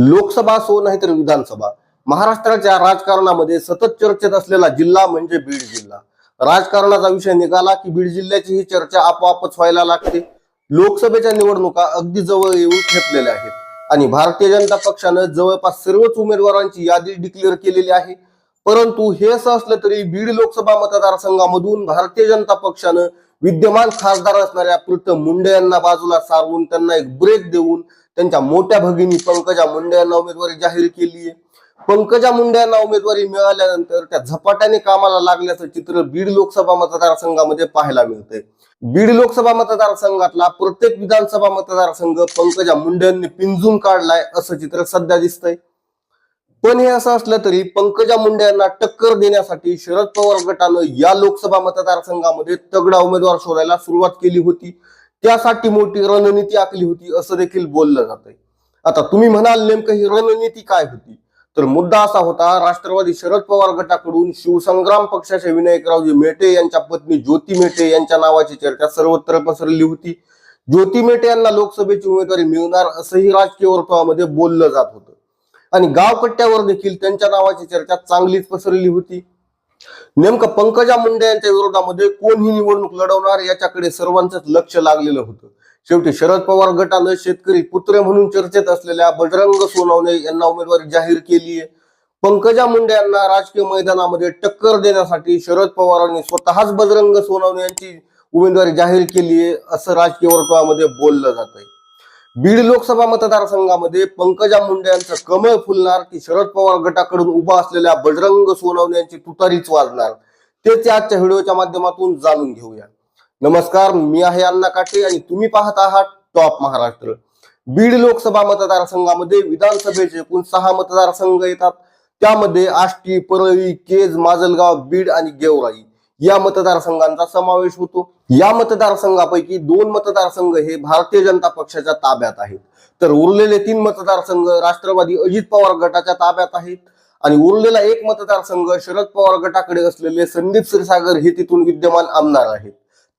लोकसभा असो नाहीतर विधानसभा. महाराष्ट्राच्या राजकारणामध्ये सतत चर्चेत असलेला जिल्हा म्हणजे बीड जिल्हा. राजकारणाचा विषय निघाला की बीड जिल्ह्याची ही चर्चा आपोआपच व्हायला लागते. लोकसभेच्या निवडणुका अगदी जवळ येऊन ठेपलेल्या आहेत. आणि भारतीय जनता पक्षानं जवळपास सर्वच उमेदवारांची यादी डिक्लेअर केलेली आहे. परंतु हे असं असलं तरी बीड लोकसभा मतदारसंघामधून भारतीय जनता पक्षानं विद्यमान खासदार असणाऱ्या प्रीतम मुंडे यांना बाजूला सारवून त्यांना एक ब्रेक देऊन त्यांच्या मोठ्या भगिनी पंकजा मुंडे यांना उमेदवारी जाहीर केली आहे. पंकजा मुंडे यांना उमेदवारी मिळाल्यानंतर त्या झपाट्याने कामाला लागल्याचं चित्र बीड लोकसभा मतदारसंघामध्ये पाहायला मिळतंय. बीड लोकसभा मतदारसंघातला प्रत्येक विधानसभा मतदारसंघ पंकजा मुंडे यांनी पिंजून काढलाय असं चित्र सध्या दिसतंय. पण हे असं असलं तरी पंकजा मुंडे यांना टक्कर देण्यासाठी शरद पवार गटानं या लोकसभा मतदारसंघामध्ये तगडा उमेदवार शोधायला सुरुवात केली होती. त्यासाठी मोठी रणनीती आखली होती असं देखील बोललं जातंय. आता तुम्ही म्हणाल नेमकं ही रणनीती काय होती? तर मुद्दा असा होता राष्ट्रवादी शरद पवार गटाकडून शिवसंग्राम पक्षाचे विनायकरावजी मेटे यांच्या पत्नी ज्योती मेटे यांच्या नावाची चर्चा सर्वत्र पसरली होती. ज्योती मेटे यांना लोकसभेची उमेदवारी मिळणार असंही राजकीय वर्तुळामध्ये बोललं जात होतं. आणि गावकट्ट्यावर देखील त्यांच्या नावाची चर्चा चांगलीच पसरली होती. नेमकं पंकजा मुंडे यांच्या विरोधामध्ये कोण ही निवडणूक लढवणार याच्याकडे सर्वांचंच लक्ष लागलेलं होतं. शेवटी शरद पवार गटानं शेतकरी पुत्र म्हणून चर्चेत असलेल्या बजरंग सोनवणे यांना उमेदवारी जाहीर केली आहे. पंकजा मुंडे यांना राजकीय मैदानामध्ये टक्कर देण्यासाठी शरद पवारांनी स्वतःच बजरंग सोनवणे यांची उमेदवारी जाहीर केली आहे असं राजकीय वर्तुळामध्ये बोललं जात आहे बीड लोकसभा मतदारसंघामध्ये पंकजा मुंडे यांचं कमळ फुलणार की शरद पवार गटाकडून उभा असलेल्या बजरंग सोनवणे यांची तुतारीच वाजणार. तेच आजच्या व्हिडिओच्या माध्यमातून जाणून घेऊया. नमस्कार मी आहे अण्णा काटे आणि तुम्ही पाहत आहात टॉप महाराष्ट्र. बीड लोकसभा मतदारसंघामध्ये विधानसभेचे एकूण सहा मतदारसंघ येतात. त्यामध्ये आष्टी परळी केज माजलगाव बीड आणि गेवराई. या मतदारसंघांचा समावेश होतो. या मतदारसंघापैकी दोन मतदारसंघ हे भारतीय जनता पक्षाच्या ताब्यात आहेत. तर उरलेले तीन मतदारसंघ राष्ट्रवादी अजित पवार गटाच्या ताब्यात आहेत. आणि उरलेला एक मतदारसंघ शरद पवार गटाकडे असलेले संदीप क्षीरसागर हे तिथून विद्यमान आमदार आहेत.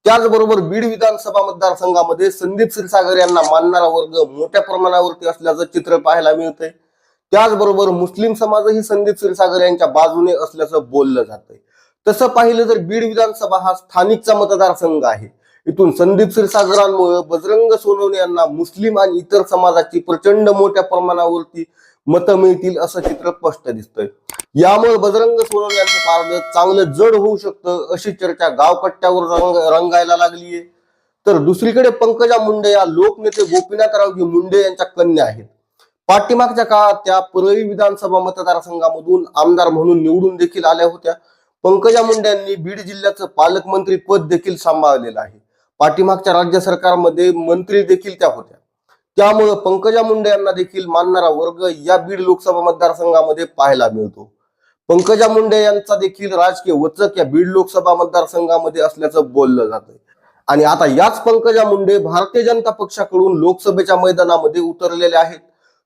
त्याचबरोबर बीड विधानसभा मतदारसंघामध्ये संदीप क्षीरसागर यांना मानणारा वर्ग मोठ्या प्रमाणावरती असल्याचं चित्र पाहायला मिळतंय. त्याचबरोबर मुस्लिम समाजही संदीप क्षीरसागर यांच्या बाजूने असल्याचं बोललं जातंय. तसं पाहिलं तर बीड विधानसभा हा स्थानिकचा मतदारसंघ आहे. इथून संदीप क्षीरसागरांमुळे बजरंग सोनवणे यांना मुस्लिम आणि इतर समाजाची प्रचंड मोठ्या प्रमाणावरती मतं मिळतील असं चित्र स्पष्ट दिसतंय. यामुळे बजरंग सोनवणे यांचं पारड चांगलं जड होऊ शकतं अशी चर्चा गावकट्ट्यावर रंग रंगायला लागलीये. तर दुसरीकडे पंकजा मुंडे या लोकनेते गोपीनाथरावजी मुंडे यांच्या कन्या आहेत. पाठीमागच्या काळात त्या परळी विधानसभा मतदारसंघामधून आमदार म्हणून निवडून देखील आल्या होत्या. पंकजा मुंडे यांनी बीड जिल्ह्याचं पालकमंत्री पद देखील सांभाळलेलं आहे. पाठीमागच्या राज्य सरकारमध्ये मंत्री देखील त्या होत्या. त्यामुळं पंकजा मुंडे यांना देखील मानणारा वर्ग या बीड लोकसभा मतदारसंघामध्ये पाहायला मिळतो. पंकजा मुंडे यांचा देखील राजकीय वचक या बीड लोकसभा मतदारसंघामध्ये असल्याचं बोललं जातंय. आणि आता याच पंकजा मुंडे भारतीय जनता पक्षाकडून लोकसभेच्या मैदानामध्ये उतरलेले आहेत.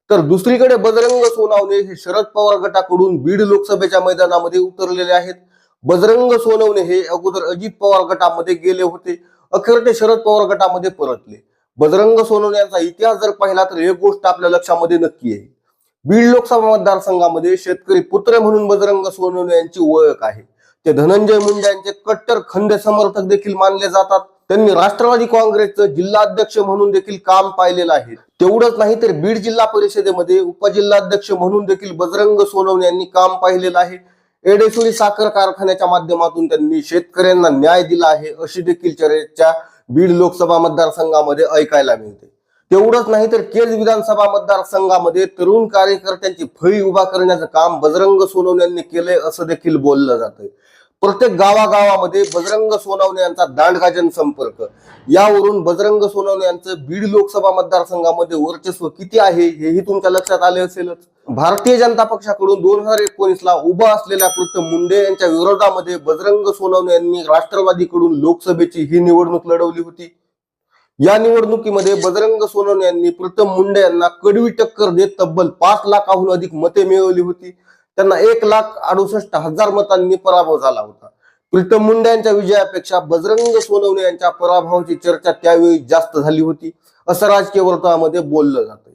तर दुसरीकडे बजरंग सोनावणे हे शरद पवार गटाकडून बीड लोकसभेच्या मैदानामध्ये उतरलेले आहेत. बजरंग सोनवणे हे अगोदर अजित पवार गटामध्ये गेले होते. अखेर ते शरद पवार गटामध्ये परतले. बजरंग सोनवणे यांचा इतिहास जर पाहिला तर एक गोष्ट आपल्या लक्षामध्ये नक्की आहे. बीड लोकसभा मतदारसंघामध्ये शेतकरी पुत्र म्हणून बजरंग सोनवणे यांची ओळख आहे. ते धनंजय मुंडे यांचे कट्टर खंदे समर्थक देखील मानले जातात. त्यांनी राष्ट्रवादी काँग्रेसचं जिल्हाध्यक्ष म्हणून देखील काम पाहिलेलं आहे. तेवढंच नाही तर बीड जिल्हा परिषदेमध्ये उपजिल्हाध्यक्ष म्हणून देखील बजरंग सोनवणे यांनी काम पाहिलेलं आहे. एडेसुरी साखर कारखान्याच्या माध्यमातून त्यांनी शेतकऱ्यांना न्याय दिला आहे अशी देखील चर्चा बीड लोकसभा मतदारसंघामध्ये ऐकायला मिळते. तेवढंच नाही तर केज विधानसभा मतदारसंघामध्ये तरुण कार्यकर्त्यांची फळी उभा करण्याचं काम बजरंग सोनवणे यांनी केलंय असं देखील बोललं जातंय. प्रत्येक गावागावामध्ये बजरंग सोनवणे यांचा दांडगाजन संपर्क. यावरून बजरंग सोनवणे यांचं बीड लोकसभा मतदारसंघामध्ये वर्चस्व किती आहे हेही तुमच्या लक्षात आले असेलच. भारतीय जनता पक्षाकडून दोन हजार एकोणीस ला उभा असलेल्या प्रीतम मुंडे यांच्या विरोधामध्ये बजरंग सोनवणे यांनी राष्ट्रवादीकडून लोकसभेची ही निवडणूक लढवली होती. या निवडणुकीमध्ये बजरंग सोनवणे यांनी प्रीतम मुंडे यांना कडवी टक्कर देत तब्बल पाच लाखाहून अधिक मते मिळवली होती. त्यांना एक लाख अडुसष्ट हजार मतांनी पराभव झाला होता. प्रीतम मुंडे यांच्या विजयापेक्षा बजरंग सोनवणे यांच्या पराभवाची चर्चा त्यावेळी जास्त झाली होती असं राजकीय वर्तुळामध्ये बोललं जातं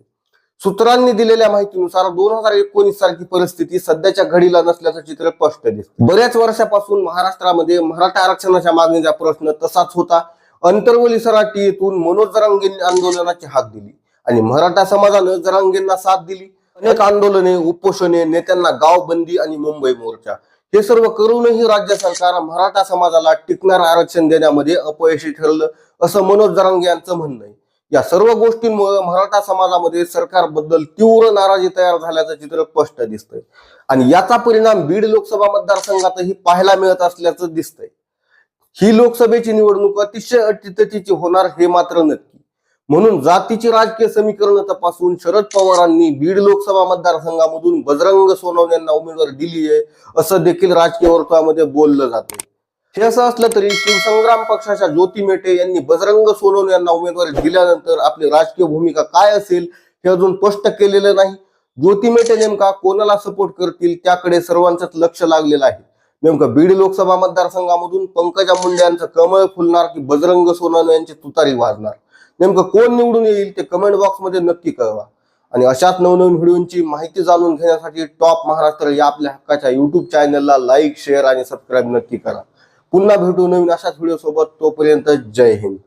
सूत्रांनी दिलेल्या माहितीनुसार दोन हजार एकोणीस सारखी परिस्थिती सध्याच्या घडीला नसल्याचं चित्र स्पष्ट दिसते. बऱ्याच वर्षापासून महाराष्ट्रामध्ये मराठा आरक्षणाच्या मागणीचा प्रश्न तसाच होता. अंतर्वली सराटी मनोज जरांगेंनी आंदोलनाची हाक दिली आणि मराठा समाजानं जरांगेंना साथ दिली. अनेक आंदोलने उपोषणे नेत्यांना गाव बंदी आणि मुंबई मोर्चा. हे सर्व करूनही राज्य सरकार मराठा समाजाला टिकणार आरक्षण देण्यामध्ये अपयशी ठरलं असं मनोज जरांगे यांचं म्हणणं आहे. या सर्व गोष्टींमुळे मराठा समाजामध्ये सरकारबद्दल तीव्र नाराजी तयार झाल्याचं चित्र स्पष्ट दिसतंय. आणि याचा परिणाम बीड लोकसभा मतदारसंघातही पाहायला मिळत असल्याचं दिसतंय. ही लोकसभेची निवडणूक अतिशय अटीतटीची होणार हे मात्र नक्की. म्हणून जातीची राजकीय समीकरण तपासून शरद पवारांनी बीड लोकसभा मतदारसंघामधून बजरंग सोनवणे यांना उमेदवारी दिली आहे असं देखील राजकीय वर्तुळामध्ये बोललं जातं हे असं असलं तरी शिवसंग्राम पक्षाच्या ज्योती मेटे यांनी बजरंग सोनवणे यांना उमेदवारी दिल्यानंतर आपली राजकीय भूमिका काय असेल हे अजून स्पष्ट केलेलं नाही. ज्योती मेटे नेमका कोणाला सपोर्ट करतील त्याकडे सर्वांचंच लक्ष लागलेलं आहे. नेमकं बीड लोकसभा मतदारसंघामधून पंकजा मुंडे यांचं कमळ फुलणार की बजरंग सोनवणे यांची तुतारी वाजणार? नेमकं कोण निवडून येईल ते कमेंट बॉक्समध्ये नक्की कळवा. आणि अशाच नवनवीन व्हिडिओंची माहिती जाणून घेण्यासाठी टॉप महाराष्ट्र या आपल्या हक्काच्या युट्यूब चॅनलला लाईक शेअर आणि सबस्क्राईब नक्की करा. पुन्हा भेटू नवीन अशाच व्हिडिओ सोबत तोपर्यंत जय हिंद.